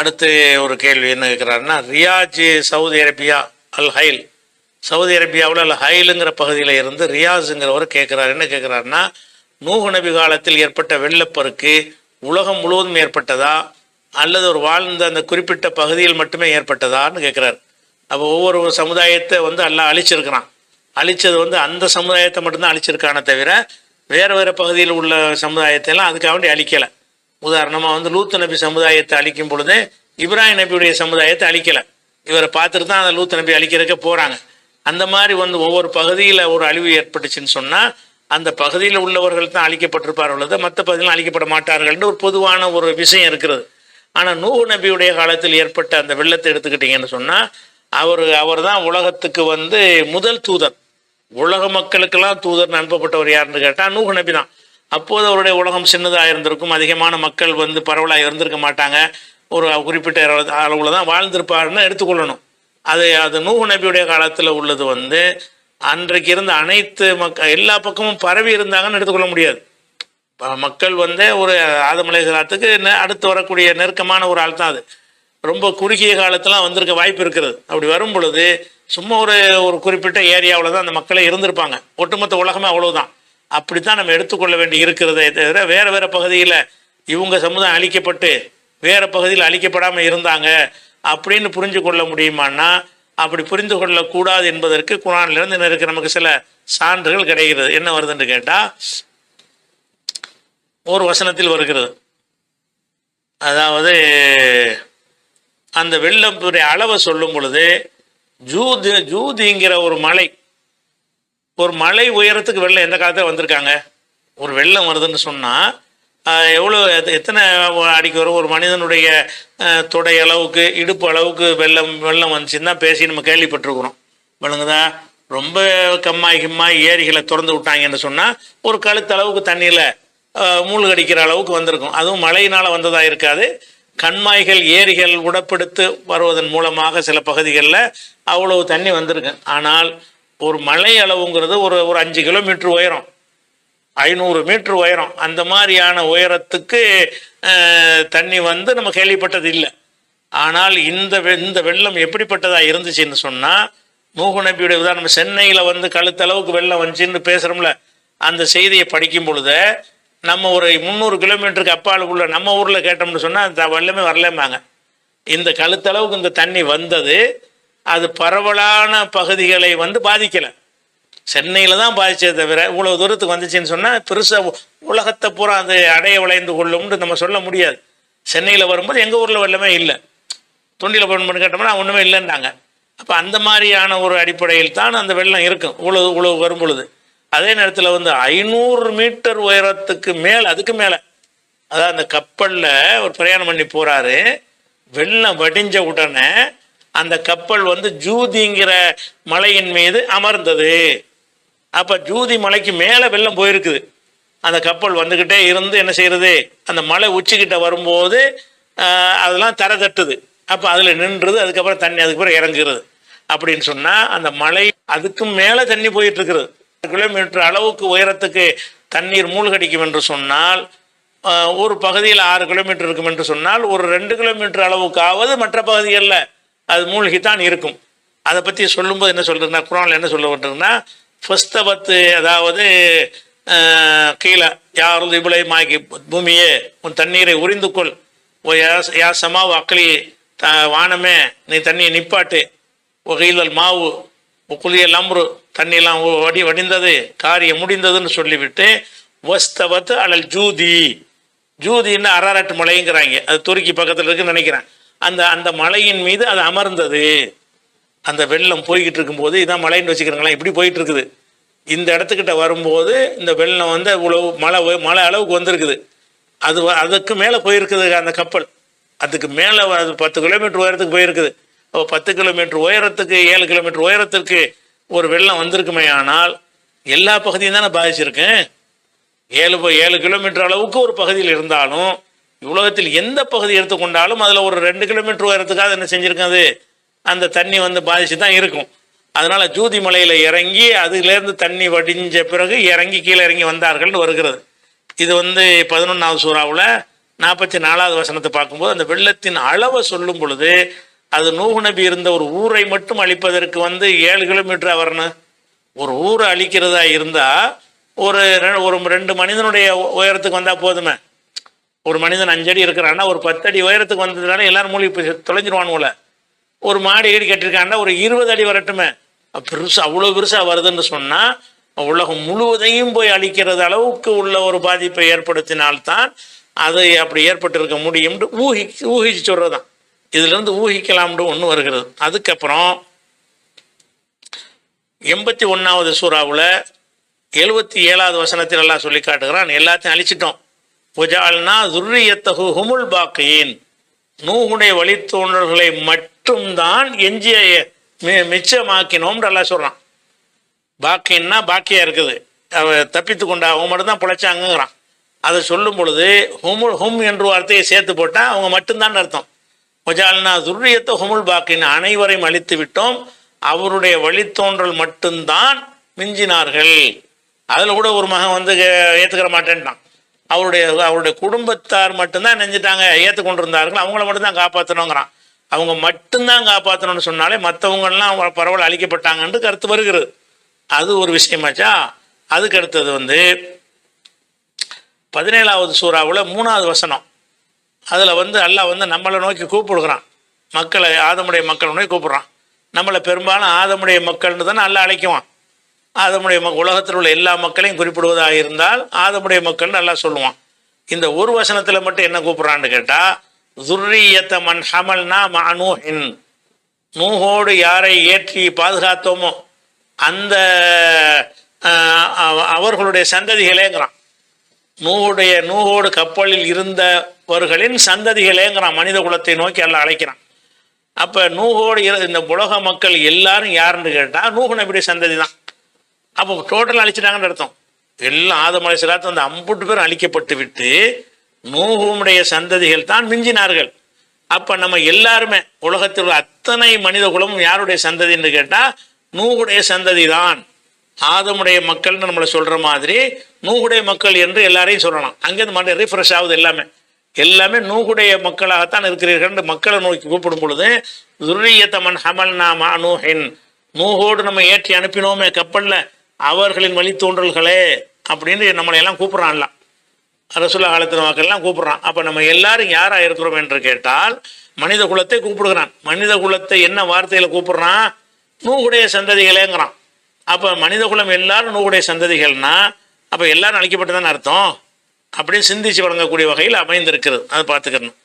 அடுத்து ஒரு கேள்வி என்ன இருக்கிறாருன்னா Riyaz Saudi Arabia Al Hail. Saudi அரேபியாவில் அல் ஹைலுங்கிற பகுதியில் இருந்து ரியாஸுங்கிறவர் கேட்குறாரு என்ன கேட்குறாருன்னா நூஹு நபி காலத்தில் ஏற்பட்ட வெள்ளப்பெருக்கு உலகம் முழுவதும் ஏற்பட்டதா? அல்லது ஒரு வாழ்ந்த அந்த குறிப்பிட்ட பகுதியில் மட்டுமே ஏற்பட்டதான்னு கேட்குறாரு அப்போ ஒவ்வொரு சமுதாயத்தை வந்து எல்லாம் அழிச்சிருக்கிறான். அழிச்சது வந்து அந்த சமுதாயத்தை மட்டும்தான் அழிச்சிருக்கானே தவிர வேறு வேறு பகுதியில் உள்ள சமுதாயத்தை எல்லாம் அதுக்காக வேண்டி அழிக்கலை. உதாரணமாக வந்து லூத்து நபி சமுதாயத்தை அழிக்கும் பொழுது இப்ராஹிம் நபியுடைய சமுதாயத்தை அழிக்கலை. இவரை பார்த்துட்டு தான் அந்த லூத்து நபி அழிக்கிறக்க போகிறாங்க அந்த மாதிரி வந்து ஒவ்வொரு பகுதியில் ஒரு அழிவு ஏற்பட்டுச்சுன்னு சொன்னால் அந்த பகுதியில் உள்ளவர்கள் தான் அழிக்கப்பட்டிருப்பார்கள் மற்ற பகுதியில் அழிக்கப்பட மாட்டார்கள்னு ஒரு பொதுவான ஒரு விஷயம் இருக்கிறது. ஆனால் நூஹு நபியுடைய காலத்தில் ஏற்பட்ட அந்த வெள்ளத்தை எடுத்துக்கிட்டீங்கன்னு சொன்னால் அவர் அவர் தான் உலகத்துக்கு வந்து முதல் தூதர். உலக மக்களுக்கெல்லாம் தூதர் அனுப்பப்பட்டவர் யாருன்னு கேட்டால் நூஹு நபி தான் அப்போது அவருடைய உலகம் சின்னதாக இருந்திருக்கும். அதிகமான மக்கள் வந்து பரவலாக இருந்திருக்க மாட்டாங்க. ஒரு குறிப்பிட்ட அளவில் தான் வாழ்ந்திருப்பாருன்னு எடுத்துக்கொள்ளணும். அது அது நூஹு நபியுடைய காலத்தில் உள்ளது வந்து அன்றைக்கு இருந்த அனைத்து மக்க எல்லா பக்கமும் பரவி இருந்தாங்கன்னு எடுத்துக்கொள்ள முடியாது. ப- மக்கள் வந்து ஒரு ஆதமலை காலத்துக்கு அடுத்து வரக்கூடிய நெருக்கமான ஒரு ஆள் தான் அது. ரொம்ப குறுகிய காலத்திலாம் வந்திருக்க வாய்ப்பு இருக்கிறது அப்படி வரும் பொழுது சும்மா ஒரு ஒரு குறிப்பிட்ட ஏரியாவில் தான் அந்த மக்களே இருந்திருப்பாங்க. ஒட்டுமொத்த உலகமே அவ்வளோதான் அப்படித்தான் நம்ம எடுத்துக்கொள்ள வேண்டி இருக்கிறதே தவிர வேறு வேறு பகுதியில் இவங்க சமுதாயம் அழிக்கப்பட்டு வேறு பகுதியில் அழிக்கப்படாமல் இருந்தாங்க அப்படின்னு புரிஞ்சு கொள்ள முடியுமான்னா அப்படி புரிந்து கொள்ளக்கூடாது என்பதற்கு குரான்லேருந்து என்ன இருக்கு நமக்கு சில சான்றுகள் கிடைக்கிறது. என்ன வருதுன்னு கேட்டால் ஒரு வசனத்தில் வருகிறது. அதாவது அந்த வெள்ளத்துடைய அளவை சொல்லும் பொழுது ஜூது ஜூதிங்கிற ஒரு மலை ஒரு மலை உயரத்துக்கு வெள்ளம் எந்த காலத்தில் வந்திருக்காங்க? ஒரு வெள்ளம் வருதுன்னு சொன்னால் எவ்வளோ எத்தனை அடிக்கு வரும்? ஒரு மனிதனுடைய தொடை அளவுக்கு இடுப்பு அளவுக்கு வெள்ளம் வெள்ளம் வந்துச்சுன்னு தான் பேசி நம்ம கேள்விப்பட்டிருக்கிறோம். விளங்குதா? ரொம்ப கம்மாய் கிம்மாய் ஏரிகளை திறந்து விட்டாங்கன்னு சொன்னால் ஒரு கழுத்து அளவுக்கு தண்ணியில் மூழ்கடிக்கிற அளவுக்கு வந்திருக்கும். அதுவும் மழையினால் வந்ததாக இருக்காது. கண்மாய்கள் ஏரிகள் உடப்படுத்து வருவதன் மூலமாக சில பகுதிகளில் அவ்வளவு தண்ணி வந்திருக்கு. ஆனால் ஒரு மலை அளவுங்கிறது ஒரு ஒரு அஞ்சு கிலோமீட்டர் உயரம். ஐநூறு மீட்டர் உயரம். அந்த மாதிரியான உயரத்துக்கு தண்ணி வந்து நம்ம கேள்விப்பட்டது இல்லை. ஆனால் இந்த வெ- இந்த வெள்ளம் எப்படிப்பட்டதாக இருந்துச்சுன்னு சொன்னால் நூகு நபியுடைய உதாரணம் சென்னையில் வந்து கழுத்தளவுக்கு வெள்ளம் வந்துச்சுன்னு பேசுகிறோம்ல அந்த செய்தியை படிக்கும் பொழுது நம்ம ஒரு முந்நூறு கிலோமீட்டருக்கு அப்பால் உள்ள நம்ம ஊரில் கேட்டோம்னு சொன்னால் அந்த வெள்ளமே வரலம்பாங்க. இந்த கழுத்தளவுக்கு இந்த தண்ணி வந்தது அது பரவலான பகுதிகளை வந்து பாதிக்கலை. சென்னையில் தான் பாதித்ததை தவிர இவ்வளோ தூரத்துக்கு வந்துச்சுன்னு சொன்னால் பெருசாக உலகத்தை பூரா அது அடைய விளைந்து கொள்ளும்னு நம்ம சொல்ல முடியாது. சென்னையில் வரும்போது எங்கள் ஊரில் வெள்ளமே இல்லை. தொண்டியில் பண்ணி கேட்டோம்னா ஒன்றுமே இல்லைன்னாங்க. அப்போ அந்த மாதிரியான ஒரு அடிப்படையில் தான் அந்த வெள்ளம் இருக்கும் இவ்வளோ இவ்வளோ வரும் பொழுது. அதே நேரத்தில் வந்து ஐநூறு மீட்டர் உயரத்துக்கு மேலே அதுக்கு மேலே. அதாவது அந்த கப்பலில் ஒரு பிரயாணம் பண்ணி போகிறாரு வெள்ளம் வடிஞ்ச உடனே அந்த கப்பல் வந்து ஜூதிங்கிற மலையின் மீது அமர்ந்தது. அப்போ ஜூதி மலைக்கு மேலே வெள்ளம் போயிருக்குது. அந்த கப்பல் வந்துக்கிட்டே இருந்து என்ன செய்யறது? அந்த மலை உச்சிக்கிட்ட வரும்போது அதெல்லாம் தர தட்டுது. அப்போ அதில் நின்றுது அதுக்கப்புறம் தண்ணி அதுக்கப்புறம் இறங்குறது அப்படின்னு சொன்னால் அந்த மலை அதுக்கும் மேலே தண்ணி போயிட்டு இருக்கிறது கிலோமீட்டர் அளவுக்கு உயரத்துக்கு தண்ணீர் மூழ்கடிக்கும் என்று சொன்னால் ஒரு பகுதியில் ஆறு கிலோமீட்டர் இருக்கும் என்று சொன்னால் ஒரு ரெண்டு கிலோமீட்டர் அளவுக்காவது மற்ற பகுதிகளில் அது மூழ்கித்தான் இருக்கும். அதை பற்றி சொல்லும்போது என்ன சொல்கிறதுனா குரானில் என்ன சொல்ல சொல்லப்பட்டிருக்குன்னா ஃபஸ்தவத்து அதாவது கீழே யாரும் இபுலை மாக்கி பூமியே உன் தண்ணீரை உறிந்து கொள். ஓ யா- சமாவு அக்களி த வானமே நீ தண்ணியை நிப்பாட்டு. ஒகையில் மாவு குளிய லம்ரு தண்ணியெல்லாம் வடி வடிந்தது காரியம் முடிந்ததுன்னு சொல்லிவிட்டு வஸ்தவத்து அலல் ஜூதி. ஜூதின்னு அரராட்டு மலைங்கிறாங்க. அது துருக்கி பக்கத்தில் இருக்குன்னு நினைக்கிறேன். அந்த அந்த மலையின் மீது அது அமர்ந்தது. அந்த வெள்ளம் போய்கிட்டு இருக்கும்போது இதான் மலைன்னு வச்சுக்கிறங்களா? இப்படி போயிட்டு இருக்குது இந்த இடத்துக்கிட்ட வரும்போது இந்த வெள்ளம் வந்து இவ்வளவு மழை மழை அளவுக்கு வந்திருக்குது. அது வ- அதுக்கு மேலே போயிருக்குது அந்த கப்பல். அதுக்கு மேலே அது பத்து கிலோமீட்டர் உயரத்துக்கு போயிருக்குது. அப்போ பத்து கிலோமீட்டர் உயரத்துக்கு ஏழு கிலோமீட்டர் உயரத்துக்கு ஒரு வெள்ளம் வந்திருக்குமே ஆனால் எல்லா பகுதியும் தானே பாதிச்சிருக்கேன் ஏழு ப- ஏழு கிலோமீட்டர் அளவுக்கு ஒரு பகுதியில் இருந்தாலும் உலகத்தில் எந்த பகுதி எடுத்துக்கொண்டாலும் அதில் ஒரு ரெண்டு கிலோமீட்டர் உயரத்துக்காக என்ன செஞ்சுருக்காது அந்த தண்ணி வந்து பாதிச்சு தான் இருக்கும். அதனால் ஜூதி மலையில் இறங்கி அதுலேருந்து தண்ணி வடிஞ்ச பிறகு இறங்கி கீழே இறங்கி வந்தார்கள்னு வருகிறது. இது வந்து பதினொன்றாவது சூறாவில் நாற்பத்தி நாலாவது வசனத்தை பார்க்கும்போது அந்த வெள்ளத்தின் அளவை சொல்லும் பொழுது அது நூகு நபி இருந்த ஒரு ஊரை மட்டும் அழிப்பதற்கு வந்து ஏழு கிலோமீட்டராக வரணும்? ஒரு ஊரை அழிக்கிறதா இருந்தால் ஒரு ஒரு ரெண்டு மனிதனுடைய உயரத்துக்கு வந்தால் போதுமே. ஒரு மனிதன் அஞ்சடி இருக்கிறான்னா ஒரு பத்தடி உயரத்துக்கு வந்ததுனால எல்லாரும் மூழ்கி இப்போ தொலைஞ்சிருவானுங்கள ஒரு மாடி ஈடு கட்டியிருக்காண்டா ஒரு இருபது அடி வரட்டுமே. பெருசாக அவ்வளோ பெருசாக வருதுன்னு சொன்னால் உலகம் முழுவதையும் போய் அழிக்கிறது அளவுக்கு உள்ள ஒரு பாதிப்பை ஏற்படுத்தினால்தான் அது அப்படி ஏற்பட்டிருக்க முடியும்னு ஊகி ஊகிச்சு சொல்றதுதான். இதுலேருந்து ஊகிக்கலாம்னு ஒன்று வருகிறது. அதுக்கப்புறம் எண்பத்தி ஒன்றாவது சூறாவில் எழுபத்தி ஏழாவது வசனத்தில் எல்லாம் சொல்லி காட்டுகிறான் எல்லாத்தையும் அழிச்சிட்டோம். புஜால்னா துர்ரியத்தகு ஹுமுல் பாக்கையின் நூகுடைய வழித்தோன்றல்களை மட்டும்தான் எஞ்சிய மி- மிச்சமாக்கினோம்னு எல்லாம் சொல்கிறான் பாக்கியன்னா பாக்கியா இருக்குது. அவ தப்பித்து கொண்டா அவங்க மட்டும்தான் பிழைச்சாங்கிறான் அதை சொல்லும் பொழுது ஹும் ஹும் என்ற வார்த்தையை சேர்த்து போட்டால் அவங்க மட்டும்தான் அர்த்தம். ஒஜால்னா துர்ரியத்தை ஹுமுல் பாக்கின் அனைவரையும் அழித்து விட்டோம். அவருடைய வழித்தோன்றல் மட்டும்தான் மிஞ்சினார்கள். அதில் கூட ஒரு மகன் வந்து ஏற்றுக்கிற மாட்டேன்ட்டான். அவருடைய அவருடைய குடும்பத்தார் மட்டும்தான் நெஞ்சிட்டாங்க ஏற்றுக்கொண்டு இருந்தார்கள் அவங்கள மட்டும்தான் காப்பாற்றணுங்கிறான் அவங்க மட்டும்தான் காப்பாற்றணும்னு சொன்னாலே மற்றவங்கெல்லாம் பரவல் அழிக்கப்பட்டாங்கன்னு கருத்து வருகிறது. அது ஒரு விஷயமாச்சா அதுக்கு அடுத்தது வந்து பதினேழாவது சூறாவில் மூணாவது வசனம். அதில் வந்து அல்லாஹ் வந்து நம்மளை நோக்கி கூப்பிடுகிறான். மக்களை ஆதமுடைய மக்களை நோக்கி கூப்பிட்றான். நம்மளை பெரும்பாலும் ஆதமுடைய மக்கள்னு தானே நல்லா அழைக்குவான். ஆதமுடைய மக் உலகத்தில் உள்ள எல்லா மக்களையும் குறிப்பிடுவதாக இருந்தால் ஆதமுடைய மக்கள் நல்லா சொல்லுவான். இந்த ஒரு வசனத்தில் மட்டும் என்ன கூப்பிட்றான்னு கேட்டால் துர்ரியத்த மன் ஹமல்னா மானூஹின். நூகோடு யாரை ஏற்றி பாதுகாத்தோமோ அந்த அவ- அவர்களுடைய சந்ததிகளேங்கிறான். நூவுடைய நூகோடு கப்பலில் இருந்தவர்களின் சந்ததிகளேங்கிறான். மனித குலத்தை நோக்கி எல்லாம் அழைக்கிறான். அப்போ நூகோடு இந்த உலக மக்கள் எல்லாரும் யாருன்னு கேட்டால் நூஹு நபியுடைய சந்ததி தான் அப்போ டோட்டல் அழிச்சிட்டாங்கன்னு அர்த்தம். எல்லாம் ஆதமலை சிலாத்து அந்த அம்புட்டு பேரும் அழிக்கப்பட்டு விட்டு நூகுடைய சந்ததிகள் தான் மிஞ்சினார்கள். அப்ப நம்ம எல்லாருமே உலகத்தில் உள்ள அத்தனை மனித குலமும் யாருடைய சந்ததின்னு கேட்டா நூகுடைய சந்ததி தான். ஆதமுடைய மக்கள்னு நம்மளை சொல்ற மாதிரி நூகுடைய மக்கள் என்று எல்லாரையும் சொல்லலாம். அங்கேருந்து மறுபடியும் ரீஃப்ரெஷ் ஆகுது எல்லாமே. எல்லாமே நூகுடைய மக்களாகத்தான் இருக்கிறீர்கள் மக்களை நோக்கி கூப்பிடும் பொழுது துரியத்தமன் ஹமல் நாமா நூஹின் நூகோடு நம்ம ஏற்றி அனுப்பினோமே கப்பல்ல. அவர்களின் வழித்தோன்றல்களே அப்படின்னு நம்மளை எல்லாம் கூப்பிடுறான்ல. ரசுல்லா காலத்தின் மக்கள்லாம் கூப்பிட்றான். அப்போ நம்ம எல்லாரும் யாராக இருக்கிறோம் என்று கேட்டால் மனித குலத்தை கூப்பிடுகிறான். மனித குலத்தை என்ன வார்த்தையில் கூப்பிடுறான்? நூகுடைய சந்ததிகளேங்கிறான். அப்போ மனித குலம் எல்லாரும் நூகுடைய சந்ததிகள்னா அப்போ எல்லாரும் அழிக்கப்பட்டதான்னு அர்த்தம்? அப்படின்னு சிந்திச்சு வழங்கக்கூடிய வகையில் அமைந்திருக்கிறது. அதை பார்த்துக்கணும்.